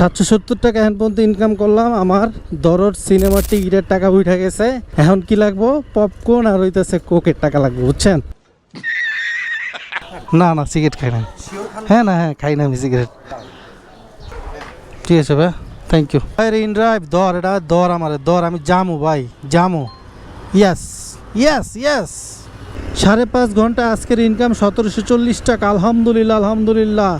সাতশো সত্তর টাকা এখন পর্যন্ত ইনকাম করলাম। আমার দরর সিনেমার টিকিটের টাকা উঠে গেছে। এখন কি লাগবো? পপকর্ন আর হইতেছে কোকের টাকা লাগবে, বুঝছেন? না না সিগারেট খাই না হ্যাঁ না হ্যাঁ খাই না আমি সিগারেট ঠিক আছে ভাই থ্যাংক ইউ আরে ইন ড্রাইভ দর, এটা দর আমার, দর, আমি জামু ভাই, জামু। ইয়াস ইয়াস ইয়াস সাড়ে পাঁচ ঘণ্টা আজকের ইনকাম সতেরোশো চল্লিশ টাকা, আলহামদুলিল্লাহ আলহামদুলিল্লাহ।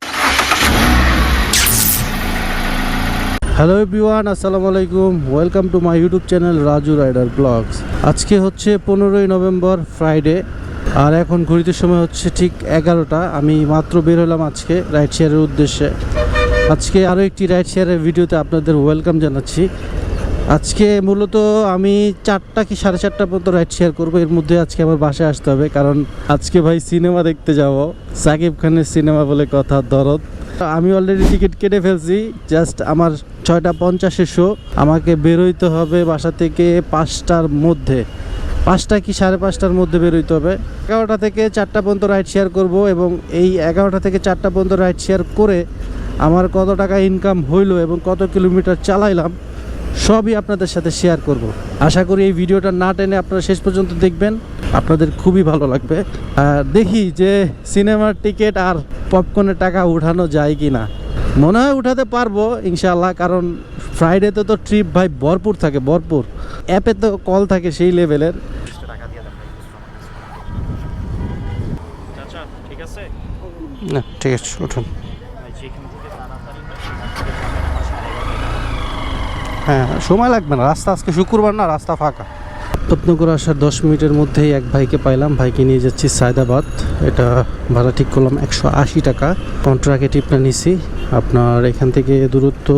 হ্যালো এভরিওয়ান আসসালামু আলাইকুম। Welcome to my YouTube channel Raju rider vlogs আজকে হচ্ছে পনেরোই নভেম্বর ফ্রাইডে আর এখন ঘড়িতে সময় হচ্ছে ঠিক এগারোটা। আমি মাত্র বের হলাম আজকে রাইড শেয়ারের উদ্দেশ্যে। আজকে আরও একটি রাইড শেয়ারের ভিডিওতে আপনাদের ওয়েলকাম জানাচ্ছি। আজকে মূলত আমি চারটা কি সাড়ে চারটা পর্যন্ত রাইড শেয়ার করব। এর মধ্যে আজকে আমার বাসায় আসতে হবে, কারণ আজকে ভাই সিনেমা দেখতে যাব। সাকিব খানের সিনেমা বলে কথা, দরদ। আমি অলরেডি টিকিট কেটে ফেলছি জাস্ট আমার ছয়টা পঞ্চাশের শো আমাকে বেরোইতে হবে বাসা থেকে পাঁচটার মধ্যে। পাঁচটা কি সাড়ে পাঁচটার মধ্যে বেরোইতে হবে? এগারোটা থেকে চারটা পর্যন্ত রাইড শেয়ার করব এবং এই এগারোটা থেকে চারটা পর্যন্ত রাইড শেয়ার করে আমার কত টাকা ইনকাম হইল এবং কত কিলোমিটার চালাইলাম সবই আপনাদের সাথে শেয়ার করব। আশা করি এই ভিডিওটা না টেনে আপনারা শেষ পর্যন্ত দেখবেন। আপনাদের খুবই ভালো লাগবে। আর দেখি যে সিনেমার টিকিট আর পপকর্নের টাকা উঠানো যায় কি না মনে হয় উঠাতে পারব ইনশাল্লাহ কারণ ফ্রাইডেতে তো ট্রিপ ভাই ভরপুর থাকে ভরপুর। অ্যাপে তো কল থাকে সেই লেভেলের চাচা না ঠিক আছে উঠুন ভাই যেখান থেকে তাড়াতাড়ি হ্যাঁ সময় লাগবে না। রাস্তা আজকে শুক্রবার না, রাস্তা ফাঁকা। রত্নগর আসার দশ মিনিটের মধ্যেই এক ভাইকে পাইলাম। ভাইকে নিয়ে যাচ্ছি সায়দাবাদ। এটা ভাড়া ঠিক করলাম একশো আশি টাকা। কন্ট্রাক্টে টিপটা নিছি। আপনার এখান থেকে দূরত্ব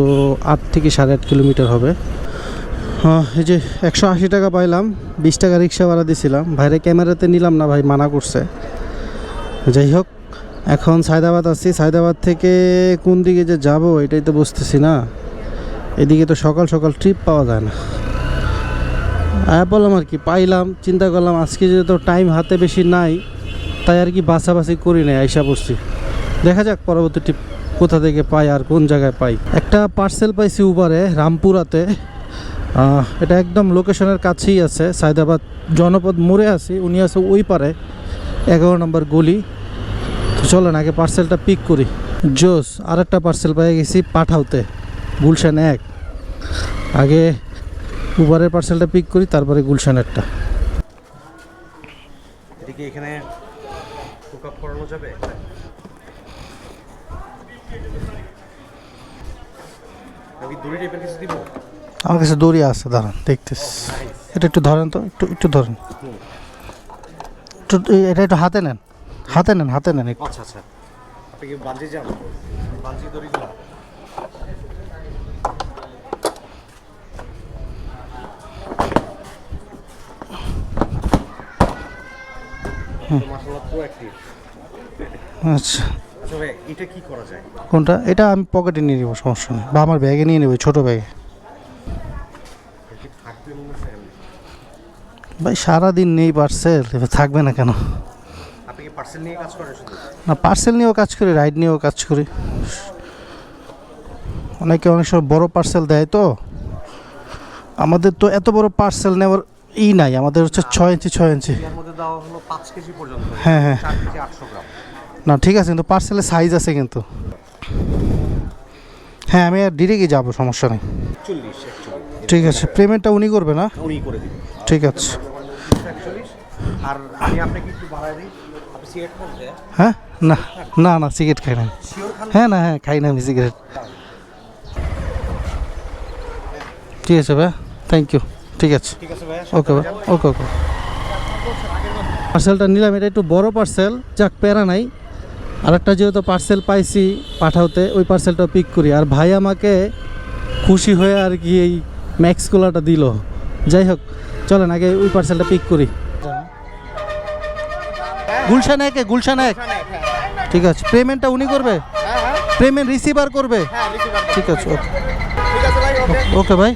আট থেকে সাড়ে আট কিলোমিটার হবে। এই যে একশো আশি টাকা পাইলাম, বিশ টাকা রিক্সা ভাড়া দিছিলাম। ভাইরে ক্যামেরাতে নিলাম না, ভাই মানা করছে। যাই হোক, এখন সায়দাবাদ আছি। সায়দাবাদ থেকে কোন দিকে যে যাব, এটাই তো বুঝতেছি না। এদিকে তো সকাল সকাল ট্রিপ পাওয়া যায় না। হ্যাঁ বললাম আর কি, পাইলাম, চিন্তা করলাম আজকে যেহেতু টাইম হাতে বেশি নাই, তাই আর কি বাছাবাছি করি নাই, আইসা পড়ছি। দেখা যাক পরবর্তী ট্রিপ কোথা থেকে পাই আর কোন জায়গায় পাই। একটা পার্সেল পাইছি উবারে রামপুরাতে। এটা একদম লোকেশনের কাছেই আছে, সায়দাবাদ জনপদ মোড়ে আছি, উনি আছে ওই পারে, এগারো নম্বর গলি। তো চলেন, আগে পার্সেলটা পিক করি। জোস আর একটা পার্সেল পেয়ে গেছি পাঠাওতে। গুলশান এক। আগে উবারের পার্সেলটা পিক করি তারপরে গুলশানেরটা এদিকে এখানে আপ করানো যাবে? আমি দড়ি টাইপের কিছু দিব? আমার কাছে দড়ি আছে দাঁড়ান দেখতেছি। এটা একটু ধরেন তো একটু একটু ধরেন। একটু এটা একটু হাতে নেন হাতে নেন হাতে নেন একটু। আচ্ছা আচ্ছা। আপনি কি বাঞ্জি যান? বাঞ্জি দড়িগুলো আচ্ছা। আচ্ছা এটা কি করা যায়? কোনটা? এটা আমি পকেটে নিয়ে নেব সমস্যা নেই। বা আমার ব্যাগে নিয়ে নেব ছোটো ব্যাগে ভাই সারাদিন নেই পার্সেল থাকবে না কেন? না পার্সেল নিয়েও কাজ করি রাইড নিয়েও কাজ করি। অনেকে অনেক সময় বড় পার্সেল দেয় তো। আমাদের তো এত বড় পার্সেল নেওয়ার ই নাই আমাদের হচ্ছে ছয় ইঞ্চি ছয় ইঞ্চি। হ্যাঁ, হ্যাঁ। না ঠিক আছে কিন্তু পার্সেলের সাইজ আছে কিন্তু। হ্যাঁ আমি আর ডিরেক্টই যাব সমস্যা নেই। ঠিক আছে পেমেন্টটা উনি করবে না? উনি করে দিবেন ঠিক আছে। আর আমি আপনাকে একটু বাড়াই দিই। আপনি সিগারেট খান হ্যাঁ? না না না সিগারেট খাই না হ্যাঁ না হ্যাঁ খাই না আমি সিগারেট ঠিক আছে ভাই থ্যাংক ইউ ঠিক আছে। ওকে ভাই ওকে ওকে। পার্সেলটা নিলাম এটা একটু বড় পার্সেল যাক প্যারা নাই। আর একটা যেহেতু পার্সেল পাইছি পাঠাওতে ওই পার্সেলটা পিক করি। আর ভাই আমাকে খুশি হয়ে আর কি এই ম্যাক্স কোলাটা দিল। যাই হোক চলেন আগে ওই পার্সেলটা পিক করি। গুলশান একে গুলশান এক। ঠিক আছে পেমেন্টটা উনি করবে? পেমেন্ট রিসিভার করবে? ঠিক আছে ওকে। ওকে ভাই।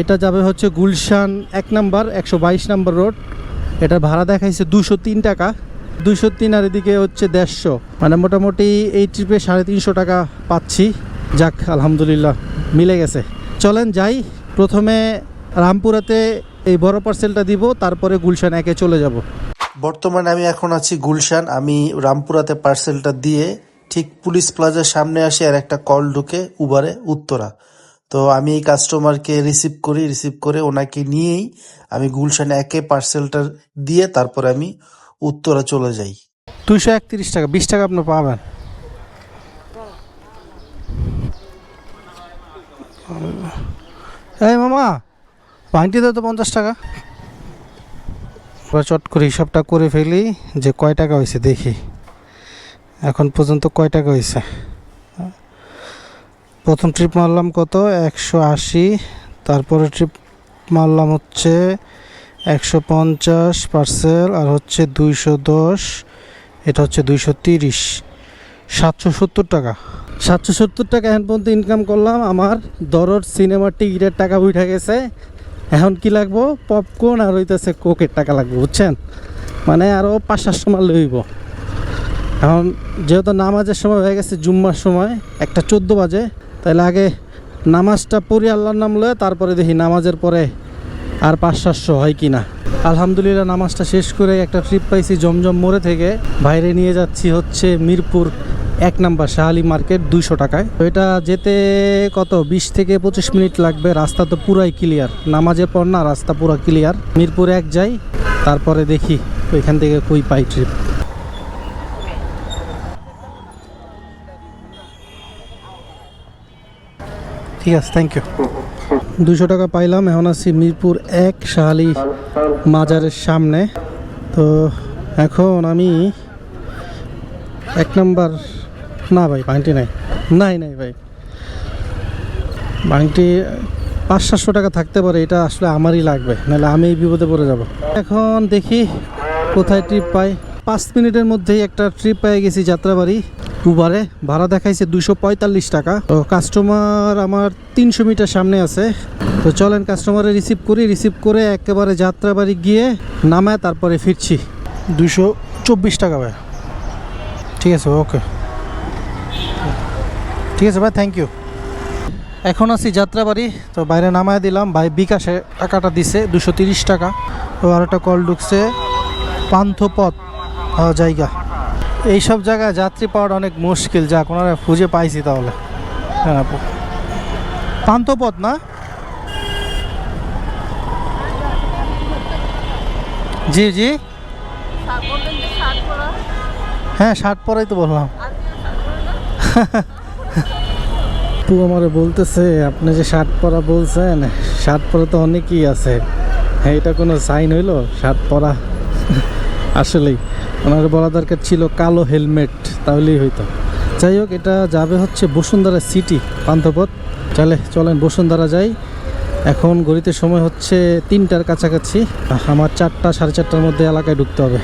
এটা যাবে হচ্ছে গুলশান এক নাম্বার, একশো বাইশ নাম্বার রোড। এটা ভাড়া দেখাইছে দুশো তিন টাকা। দুশো তিন আর এদিকে হচ্ছে দেড়শো। মানে মোটামুটি এই ট্রিপে সাড়ে তিনশো টাকা পাচ্ছি। যাক, আলহামদুলিল্লাহ, মিলে গেছে। চলেন যাই। প্রথমে রামপুরাতে এই বড় পার্সেলটা দিব, তারপরে গুলশান একে চলে যাব। বর্তমানে আমি এখন আছি গুলশান। আমি রামপুরাতে পার্সেলটা দিয়ে ঠিক পুলিশ প্লাজার সামনে আসি আর একটা কল ঢুকে উবারে উত্তরা। তো আমি এই কাস্টমারকে রিসিভ করি রিসিভ করে ওনাকে নিয়েই আমি গুলশানে একে পার্সেলটা দিয়ে তারপরে আমি উত্তরা চলে যাই। দুইশো একত্রিশ টাকা, বিশ টাকা আপনি পাবেন। এই মামা ভাঙটি তো পঞ্চাশ টাকা। এবার চট করে হিসাবটা করে ফেলি যে কয় টাকা হয়েছে দেখি। এখন পর্যন্ত কয় টাকা হয়েছে? প্রথম ট্রিপ মারলাম কত? একশো আশি। তারপরে ট্রিপ মারলাম হচ্ছে একশো পঞ্চাশ পার্সেল আর হচ্ছে দুইশো দশ। এটা হচ্ছে দুইশো তিরিশ। সাতশো সত্তর টাকা। সাতশো সত্তর টাকা এখন পর্যন্ত ইনকাম করলাম। আমার দরর সিনেমার টিকিটের টাকা উঠে গেছে। এখন কি লাগবো? পপকর্ন আর হইতেছে কোকের টাকা লাগবে, বুঝছেন? মানে আরও পাঁচ সাতশো মাল লইব। এখন যেহেতু নামাজের সময় হয়ে গেছে, জুম্মার সময়, একটা চোদ্দ বাজে। তাহলে আগে নামাজটা পড়ি আল্লাহর নাম লয়ে, তারপরে দেখি নামাজের পরে আর পাঁচ সাতশো হয় কি না আলহামদুলিল্লাহ নামাজটা শেষ করে একটা ট্রিপ পাইছি জমজম মোড়ে থেকে। বাইরে নিয়ে যাচ্ছি হচ্ছে মিরপুর এক নাম্বার শাহালি মার্কেট দুইশো টাকায়। তো এটা যেতে কত? বিশ থেকে পঁচিশ মিনিট লাগবে, রাস্তা তো পুরাই ক্লিয়ার নামাজের পর না, রাস্তা পুরো ক্লিয়ার মিরপুর এক যাই, তারপরে দেখি ওইখান থেকে কই পাই ট্রিপ ঠিক আছে থ্যাংক ইউ দুশো টাকা পাইলাম, এখন আছি মিরপুর এক শাহালি মাজারের সামনে। তো এখন আমি এক নাম্বার, না ভাই, বাংটি নাই। নাই নাই ভাই। বাংটি পাঁচ, সাতশো টাকা থাকতে পারে, এটা আসলে আমারই লাগবে, নাহলে আমি এই বিপদে পড়ে যাব। এখন দেখি কোথায় ট্রিপ পাই। পাঁচ মিনিটের মধ্যেই একটা ট্রিপ পেয়ে গেছি যাত্রাবাড়ি। উবারে ভাড়া দেখাইছে দুশো পঁয়তাল্লিশ টাকা। তো কাস্টমার আমার তিনশো মিটার সামনে আছে। তো চলেন কাস্টমারে রিসিভ করি। রিসিভ করে একেবারে যাত্রাবাড়ি গিয়ে নামায় তারপরে ফিরছি। দুশো চব্বিশ টাকা ভাই। ঠিক আছে ওকে ঠিক আছে ভাই থ্যাংক ইউ এখন আছি যাত্রাবাড়ি তো বাইরে নামায় দিলাম। ভাই বিকাশে টাকাটা দিছে দুশো তিরিশ টাকা। তো আর একটা কল ঢুকছে পান্থপথ আহ, এইসব জায়গায় যাত্রী পাওয়াটা অনেক মুশকিল যা কোনো খুঁজে পাইছি তাহলে। হ্যাঁ আপু। পান্থপথ না? জি জি। হ্যাঁ শার্ট পরাই তো বললাম। আপু আমারে বলতেছে, আপনি যে শার্ট পরা বলছেন শার্ট পরা তো অনেকই আছে। হ্যাঁ এটা কোনো সাইন হইল? শার্ট পরা? আসলেই। ওনার বলা দরকার ছিল কালো হেলমেট, তাহলেই হইতো। যাই হোক, এটা যাবে হচ্ছে বসুন্ধরা সিটি, পান্থপথ। চলে, চলেন বসুন্ধরা যাই। এখন গড়িতে সময় হচ্ছে তিনটার কাছাকাছি। আমার চারটা, সাড়ে চারটার মধ্যে এলাকায় ঢুকতে হবে।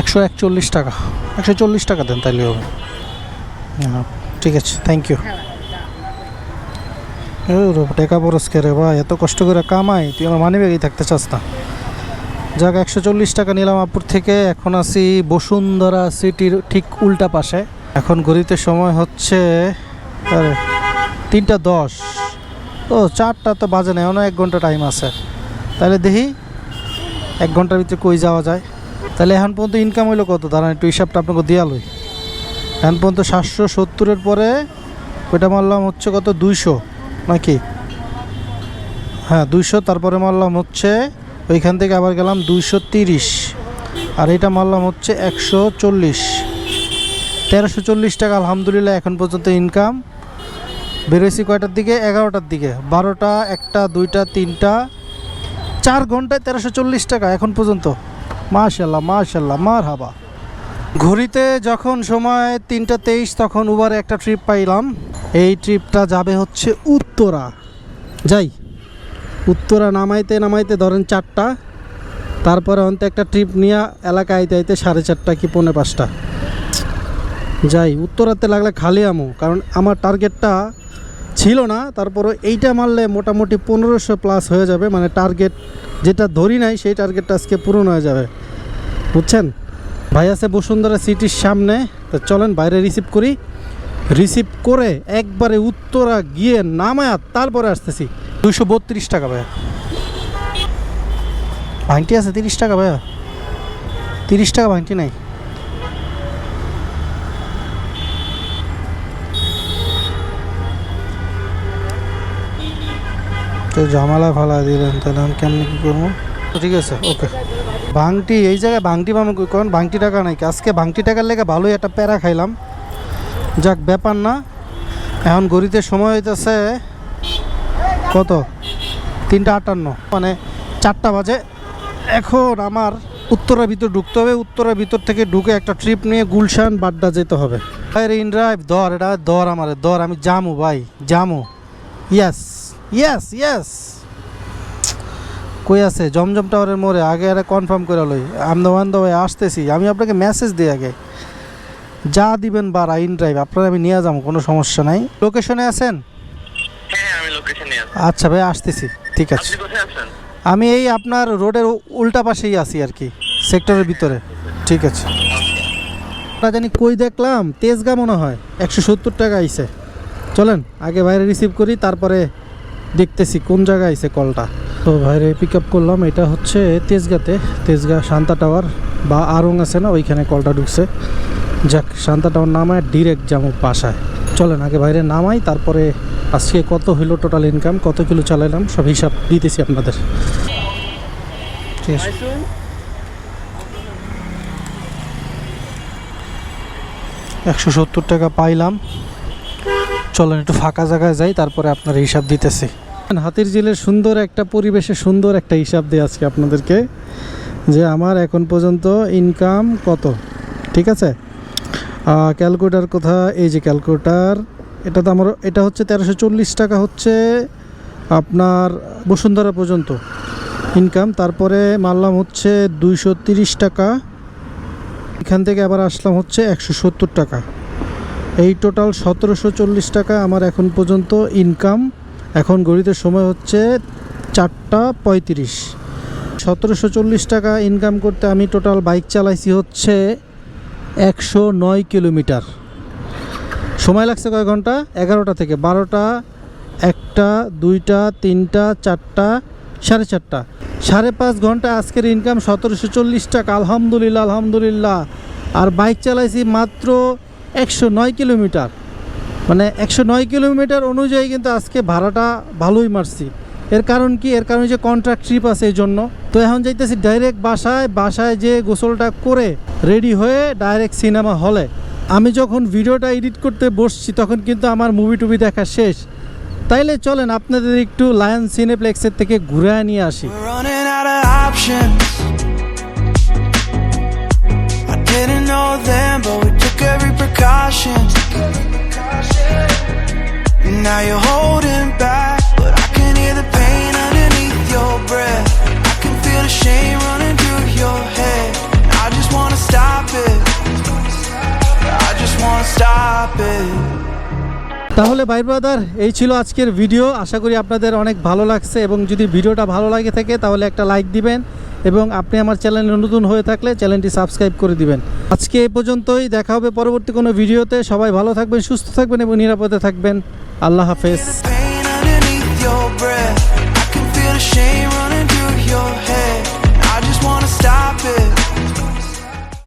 একশো একচল্লিশ টাকা। একশো চল্লিশ টাকা দেন, তাইলে হবে। ঠিক আছে থ্যাংক ইউ টাকা পরস্কে রে ভাই? এত কষ্ট করে কামাই, তুই আমার মানি ব্যাগেই থাকতে চাস না। যাক, একশো চল্লিশ টাকা নিলাম আপুর থেকে। এখন আসি বসুন্ধরা সিটির ঠিক উল্টা পাশে। এখন ঘড়িতে সময় হচ্ছে তিনটা দশ। ও, চারটা তো বাজে না এখনও এক ঘণ্টা টাইম আছে। তাহলে দেখি, এক ঘণ্টার ভিতরে কই যাওয়া যায়। তাহলে এখন পর্যন্ত ইনকাম হইল কত? দাঁড়ান, একটু হিসাবটা আপনাকে দিয়ালই এখন পর্যন্ত সাতশো সত্তরের পরে ওইটা মারলাম হচ্ছে কত? দুইশো, নাকি? হ্যাঁ দুইশো, তারপরে মারলাম হচ্ছে ওইখান থেকে আবার গেলাম দুইশো তিরিশ। আর এটা মারলাম হচ্ছে একশো চল্লিশ। তেরোশো চল্লিশ টাকা, আলহামদুলিল্লাহ, এখন পর্যন্ত ইনকাম বেরোইছি কয়টার দিকে? এগারোটার দিকে। বারোটা, একটা, দুইটা, তিনটা। চার ঘন্টায় তেরোশো চল্লিশ টাকা, এখন পর্যন্ত। মাশাল্লাহ মাশাল্লাহ মার হাবা ঘড়িতে যখন সময় তিনটা তেইশ, তখন উবারে একটা ট্রিপ পাইলাম। এই ট্রিপটা যাবে হচ্ছে উত্তরা। যাই। উত্তরা নামাইতে নামাইতে ধরেন চারটা, তারপরে অন্ত একটা ট্রিপ নিয়ে এলাকা আইতে আইতে সাড়ে চারটা কি পৌনে পাঁচটা। যাই, উত্তরাতে লাগলে খালি আমো, কারণ আমার টার্গেটটা ছিল না তারপরে এইটা মারলে মোটামুটি পনেরোশো প্লাস হয়ে যাবে মানে টার্গেট যেটা ধরি নাই, সেই টার্গেটটা আজকে পূরণ হয়ে যাবে। বুঝছেন? ভাই আছে বসুন্ধরা সিটির সামনে, তো চলেন বাইরে রিসিভ করি। রিসিভ করে একবারে উত্তরা গিয়ে নামায়া তারপরে আসতেছি। দুশো বত্রিশ টাকা ভাইয়া। ভাঙটি আছে তিরিশ টাকা ভাইয়া। তিরিশ টাকা ভাঙটি নাই। তো ঝামেলা ফালা দিলেন, তাহলে আমি কেমনি কী করব? ঠিক আছে, ওকে। ভাঙটি এই জায়গায় ভাঙটি পাবো? কারণ ভাঙটি টাকা নাই। আজকে ভাঙটি টাকার লেগে ভালোই একটা প্যারা খাইলাম। যাক, ব্যাপার না। এখন গড়িতে সময় হইতেছে কত? তিনটা আটান্ন। মানে চারটা বাজে। এখন আমার উত্তরের ভিতর ঢুকতে হবে। উত্তরের ভিতর থেকে ঢুকে একটা ট্রিপ নিয়ে গুলশান, বাড্ডা যেতে হবে। আরে ইন ড্রাইভ দর এটা দর আমার দর আমি জামু ভাই, জামু। ইয়াস ইয়াস ইয়াস কই আছে? জমজম টাওয়ারের মোড়ে। আগে আরে কনফার্ম করে লই। আমদা ওয়ান্দা ভাই, আসতেছি। আমি আপনাকে মেসেজ দিই আগে। যা দিবেন বা ইন ড্রাইভ আপনারা আমি নিয়ে যাব, কোনো সমস্যা নাই। লোকেশনে আছেন? লোকেশনে আছি আচ্ছা ভাই আসতেছি। ঠিক আছে। আপনি কোথায় আছেন? আমি এই আপনার রোডের উল্টা পাশেই আছি আর কি সেক্টরের ভিতরে। ঠিক আছে। না জানি কই দেখলাম? তেজগা মনে হয়। একশো সত্তর টাকা আইছে। চলেন আগে বাইরে রিসিভ করি তারপরে দেখতেছি কোন জায়গায় আইছে কলটা। তো বাইরে পিক আপ করলাম এটা হচ্ছে তেজগাতে। তেজগা শান্তা টাওয়ার বা আরং আছে না ওইখানে কলটা ঢুকছে। যাক শান্তা টাওয়ার নামায় ডিরেক্ট যাব বাসায়। চলেন আগে বাইরে নামাই তারপরে আজকে কত হইল টোটাল ইনকাম কত কিলো চালাইলাম? সব হিসাব দিতেছি আপনাদের। ঠিক আছে একশো সত্তর টাকা পাইলাম। চলেন একটু ফাঁকা জায়গায় যাই তারপরে আপনার হিসাব দিতেছি। হাতির ঝিলের সুন্দর একটা পরিবেশে সুন্দর একটা হিসাব দিই আজকে আপনাদেরকে যে আমার এখন পর্যন্ত ইনকাম কত? ঠিক আছে? ক্যালকুলেটার কোথা? এই যে ক্যালকুলেটার এটা তো আমার, এটা হচ্ছে তেরোশো চল্লিশ টাকা হচ্ছে আপনার বসুন্ধরা পর্যন্ত ইনকাম তারপরে মারলাম হচ্ছে দুইশো তিরিশ টাকা। এখান থেকে আবার আসলাম হচ্ছে একশো সত্তর টাকা। এই টোটাল সতেরোশো চল্লিশ টাকা আমার এখন পর্যন্ত ইনকাম এখন গড়িতে সময় হচ্ছে চারটা পঁয়ত্রিশ। সতেরোশো চল্লিশ টাকা ইনকাম করতে আমি টোটাল বাইক চালাইছি হচ্ছে একশো নয় কিলোমিটার। সময় লাগছে কয় ঘণ্টা? এগারোটা থেকে। বারোটা, একটা, দুইটা, তিনটা, চারটা, সাড়ে চারটা। সাড়ে পাঁচ ঘণ্টা আজকের ইনকাম সতেরোশো চল্লিশ টাকা। আলহামদুলিল্লাহ আলহামদুলিল্লাহ। আর বাইক চালাইছি মাত্র একশো নয় কিলোমিটার। মানে একশো নয় কিলোমিটার অনুযায়ী কিন্তু আজকে ভাড়াটা ভালোই মারছি। এর কারণ কি? এর কারণ যে কন্ট্রাক্ট ট্রিপ আছে এই জন্য তো এখন যাইতেছি ডাইরেক্ট বাসায়। বাসায় যে গোসলটা করে রেডি হয়ে ডাইরেক্ট সিনেমা হলে আমি যখন ভিডিওটা এডিট করতে বসছি, তখন কিন্তু আমার মুভি টুভি দেখা শেষ। তাইলে চলেন, আপনাদের একটু লায়ন সিনেপ্লেক্সের থেকে ঘুরে নিয়ে আসি। Shame running through your head. I just wanna stop it. তাহলে ভাই ব্রাদার এই ছিল আজকের ভিডিও আশা করি আপনাদের অনেক ভালো লাগছে এবং যদি ভিডিওটা ভালো লাগে থাকে তাহলে একটা লাইক দিবেন এবং আপনি আমার চ্যানেলে নতুন হয়ে থাকলে চ্যানেলটি সাবস্ক্রাইব করে দিবেন। আজকে এই পর্যন্তই দেখা হবে পরবর্তী কোনো ভিডিওতে সবাই ভালো থাকবেন সুস্থ থাকবেন এবং নিরাপদে থাকবেন। আল্লাহ হাফেজ।